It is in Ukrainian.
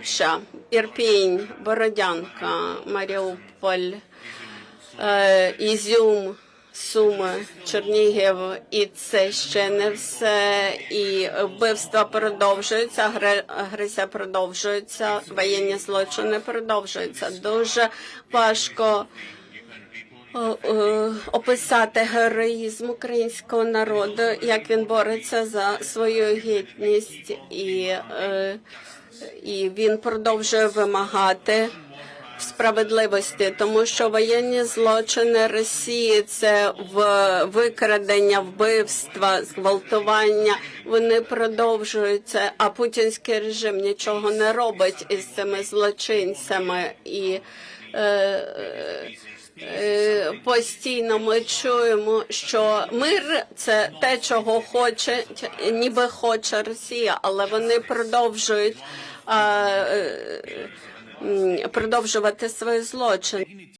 Буча, Ірпінь, Бородянка, Маріуполь, е, Ізюм, Суми, Чернігів, і це ще не все. І вбивства продовжуються, агре- агресія продовжується, воєнні злочини продовжуються. Дуже важко описати героїзм українського народу, як він бореться за свою гідність, і, е, і він продовжує вимагати справедливості, тому що воєнні злочини Росії це в викрадення, вбивства, зґвалтування. Вони продовжуються, а путінський режим нічого не робить із цими злочинцями і. Е, Е, Постійно ми чуємо, що мир це те, чого хоче, ніби хоче Росія, але вони продовжують е, м, продовжувати свої злочини.